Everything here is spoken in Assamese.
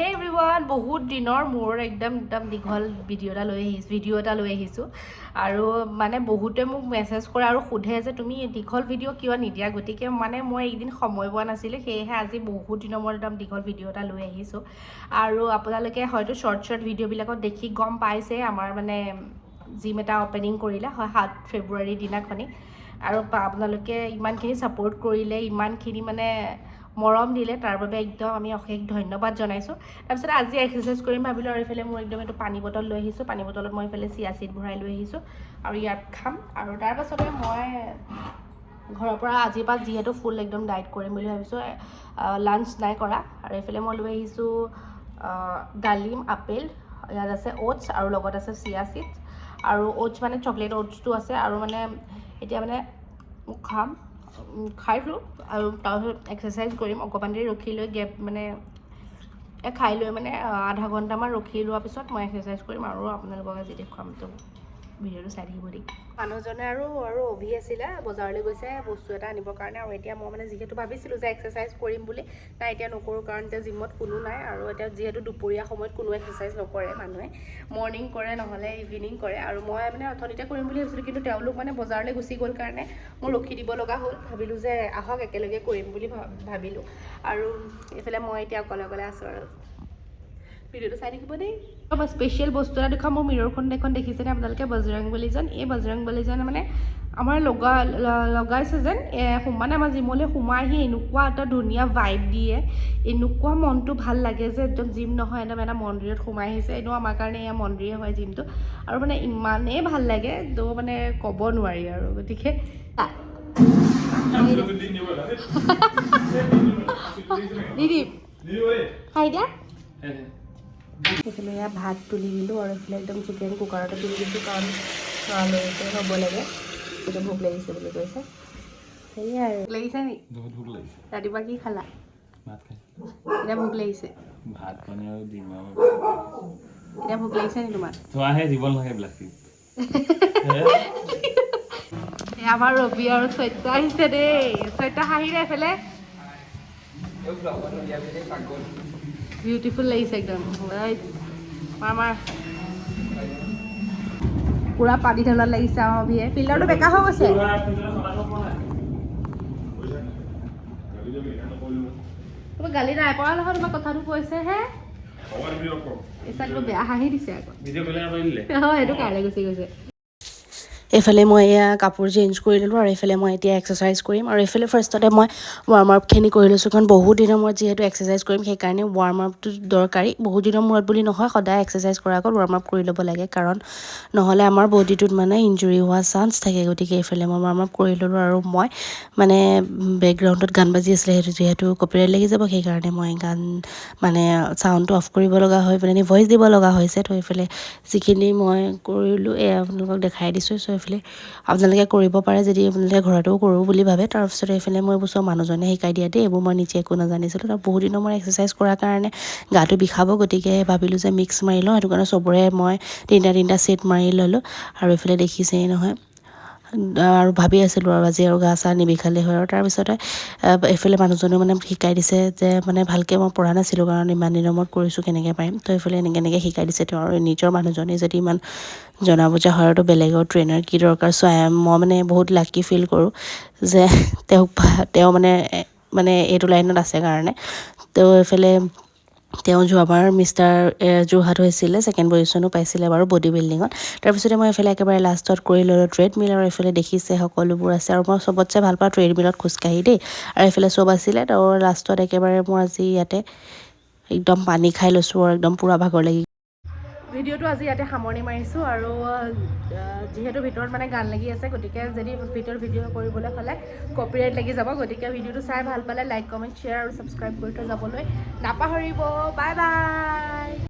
হে এভৰিৱান বহুত দিনৰ মোৰ একদম একদম দীঘল ভিডিঅ' এটা লৈ আহিছোঁ ভিডিঅ' এটা লৈ আহিছোঁ। আৰু মানে বহুতে মোক মেছেজ কৰে আৰু সোধে যে তুমি দীঘল ভিডিঅ' কিয় নিদিয়া? গতিকে মানে মই এইদিন সময় পোৱা নাছিলোঁ সেয়েহে আজি বহুত দিনৰ মূৰত একদম দীঘল ভিডিঅ' এটা লৈ আহিছোঁ। আৰু আপোনালোকে হয়তো শ্বৰ্ট শ্বৰ্ট ভিডিঅ'বিলাকত দেখি গম পাইছে আমাৰ মানে জিম এটা অ'পেনিং কৰিলে হয় সাত ফেব্ৰুৱাৰীৰ দিনাখনি। আৰু আপোনালোকে ইমানখিনি ছাপোৰ্ট কৰিলে ইমানখিনি মানে মৰম দিলে তাৰ বাবে একদম আমি অশেষ ধন্যবাদ জনাইছোঁ। তাৰপিছত আজি এক্সাৰচাইজ কৰিম ভাবিলোঁ আৰু এইফালে মোৰ একদম এইটো পানী বটল লৈ আহিছোঁ। পানী বটলত মই এইফালে চিয়া চিড ভৰাই লৈ আহিছোঁ আৰু ইয়াত খাম। আৰু তাৰ পাছতে মই ঘৰৰ পৰা আজিৰ পৰা যিহেতু ফুল একদম ডাইট কৰিম বুলি ভাবিছোঁ লাঞ্চ নাই কৰা। আৰু এইফালে মই লৈ আহিছোঁ আহ, ডালিম আপেল ইয়াত আছে অ'টছ আৰু লগত আছে চিয়া চিডছ আৰু অ'টছ মানে চকলেট অ'টছটো আছে আৰু মানে এতিয়া মানে খাম। খাইছোঁ আৰু তাৰপিছত এক্সাৰচাইজ কৰিম অকণমান দেৰি ৰখি লৈ গেপ মানে খাই লৈ মানে আধা ঘণ্টামান ৰখি লোৱাৰ পিছত মই এক্সাৰচাইজ কৰিম আৰু আপোনালোকক আজি দেখুৱাম তো। ভিডিঅ'টো চাই থাকিব দেই। মানুহজনে আৰু আৰু অভি আছিলে বজাৰলৈ গৈছে বস্তু এটা আনিবৰ কাৰণে আৰু এতিয়া মই মানে যিহেতু ভাবিছিলোঁ যে এক্সাৰচাইজ কৰিম বুলি নাই এতিয়া নকৰোঁ কাৰণ এতিয়া জিমত কোনো নাই আৰু এতিয়া যিহেতু দুপৰীয়া সময়ত কোনো এক্সাৰচাইজ নকৰে মানুহে মৰ্ণিং কৰে নহ'লে ইভিনিং কৰে আৰু মই মানে অথনিতে কৰিম বুলি ভাবিছিলোঁ কিন্তু তেওঁলোক মানে বজাৰলৈ গুচি গ'ল কাৰণে মোৰ ৰখি দিব লগা হ'ল ভাবিলোঁ যে আহক একেলগে কৰিম বুলি ভাবিলোঁ। আৰু এইফালে মই এতিয়া অকলে অকলে আছোঁ আৰু। ভিডিঅ'টো চাই থাকিব দেই। স্পেচিয়েল বস্তু এটা দেখুৱাম মোৰ মিৰৰখন এখন দেখিছেনে? আপোনালোকে বজৰং বলীজন এই বজৰং বলীজন মানে আমাৰ লগা লগাইছে যেন। এ, সোম- মানে আমাৰ জিমলৈ সোমাই আহি এনেকুৱা এটা ধুনীয়া ভাইব দিয়ে। এনেকুৱা মনটো ভাল লাগে যে একদম জিম নহয় একদম এটা মন্দিৰত সোমাই আহিছে। এনেও আমাৰ কাৰণে এয়া মন্দিৰে হয় জিমটো। আৰু মানে ইমানেই ভাল লাগে তো মানে ক'ব নোৱাৰি আৰু গতিকে চা। দি দিম খাই দিয়া। এইফালে এয়া ভাত তুলি দিলোঁ আৰু এইফালে একদম চিকেন কুকাৰতে তুলি দিছোঁ কাৰণ লৰালৰিকৈ হ'ব লাগে। এতিয়া ভোক লাগিছে বুলি কৈছে। সেয়াই আৰু। লাগিছে নি? ৰাতিপুৱা কি খালা? এতিয়া ভোক লাগিছে। ভাত পানী আৰু ডিম আৰু এতিয়া ভোক লাগিছে নি তোমাৰ? চোৱাহে জীৱন লাগে এইবিলাক এই আমাৰ ৰবি আৰু চৈত্য আহিছে দেই। চৈত্য হাঁহি দে এইফালে বিউটিফুল লাগিছে একদম। পুৰা পানী ঢলাত লাগিছে আমাৰ অভিয়ে ফিল্ডাৰটো বেকা হৈ গৈছে। তোমাৰ গালি নাই পৰা নহয় তোমাৰ কথাটো কৈছে হে। বেয়া হাঁহি দিছে আকৌ। হয় সেইটো কাইলৈ গুচি গৈছে। এইফালে মই এয়া কাপোৰ চেঞ্জ কৰি ল'লোঁ আৰু এইফালে মই এতিয়া এক্সাৰচাইজ কৰিম। আৰু এইফালে ফাৰ্ষ্টতে মই ৱাৰ্ম আপখিনি কৰি লৈছোঁ। কাৰণ বহুত দিনৰ মূৰত যিহেতু এক্সাৰচাইজ কৰিম সেইকাৰণে ৱাৰ্ম আপটো দৰকাৰী। বহুত দিনৰ মূৰত বুলি নহয় সদায় এক্সাৰচাইজ কৰাৰ আগত ৱাৰ্ম আপ কৰি ল'ব লাগে। কাৰণ নহ'লে আমাৰ বডিটোত মানে ইনজুৰি হোৱা চান্স থাকে। গতিকে এইফালে মই ৱাৰ্ম আপ কৰি ল'লোঁ আৰু মই মানে বেকগ্ৰাউণ্ডত গান বাজি আছিলে। সেইটো যিহেতু কপিৰাইট লাগি যাব সেইকাৰণে মই গান মানে চাউণ্ডটো অফ কৰিব লগা হৈ পেলাই ভইচ দিব লগা হৈছে। তো এইফালে যিখিনি মই কৰিলোঁ এয়া আপোনালোকক দেখাই দিছোঁ। চ' এইফালে। আপোনালোকে কৰিব পাৰে যদি আপোনালোকে ঘৰতো কৰোঁ বুলি ভাবে তাৰপিছত এইফালে মই এইবোৰ মানুহজনে শিকাই দিয়া দেই এইবোৰ মই নিজে একো নাজানিছিলোঁ। তাৰ বহুত দিনৰ মই এক্সাৰচাইজ কৰাৰ কাৰণে গাটো বিষাব গতিকে ভাবিলোঁ যে মিক্স মাৰি লওঁ সেইটো কাৰণে চবৰে মই তিনিটা তিনিটা ছেট মাৰি ল'লোঁ আৰু এইফালে দেখিছেই নহয়। আৰু ভাবি আছিলোঁ আৰু আজি আৰু গা চা নিবিষালে হয় আৰু তাৰপিছতে এইফালে মানুহজনেও মানে শিকাই দিছে যে মানে ভালকৈ মই পৰা নাছিলোঁ কাৰণ ইমান দিনৰ মূৰত কৰিছোঁ কেনেকৈ পাৰিম। তো এইফালে এনেকৈ এনেকৈ শিকাই দিছে তেওঁ আৰু নিজৰ মানুহজনে যদি ইমান জনা বুজা হয় আৰু বেলেগৰ ট্ৰেইনাৰ কি দৰকাৰ চ' আই এম- মই মানে বহুত লাকি ফিল কৰোঁ যে তেওঁক তেওঁ মানে মানে এইটো লাইনত আছে কাৰণে। তেওঁ এইফালে তেওঁ যোৱাবাৰ মিষ্টাৰ যোৰহাট হৈছিলে ছেকেণ্ড পজিশ্যনো পাইছিলে বাৰু বডি বিল্ডিঙত তাৰপিছতে মই এইফালে একেবাৰে লাষ্টত কৰি ল'লোঁ ট্ৰেডমিল আৰু এইফালে দেখিছে সকলোবোৰ আছে আৰু মই চবতছে ভাল পাওঁ ট্ৰেডমিলত খোজকাঢ়ি দেই। আৰু এইফালে চব আছিলে তো লাষ্টত একেবাৰে মোৰ আজি ইয়াতে একদম পানী খাই লৈছোঁ আৰু একদম পূৰা ভাগৰ লাগি ভিডিঅ'টো আজি ইয়াতে সামৰণি মাৰিছোঁ আৰু যিহেতু ভিতৰত মানে গান লাগি আছে গতিকে যদি ভিতৰত ভিডিঅ' কৰিবলৈ হ'লে কপিৰাইট লাগি যাব গতিকে ভিডিঅ'টো চাই ভাল পালে লাইক কমেণ্ট শ্বেয়াৰ আৰু ছাবস্ক্ৰাইব কৰি থৈ যাবলৈ নাপাহৰিব। Bye bye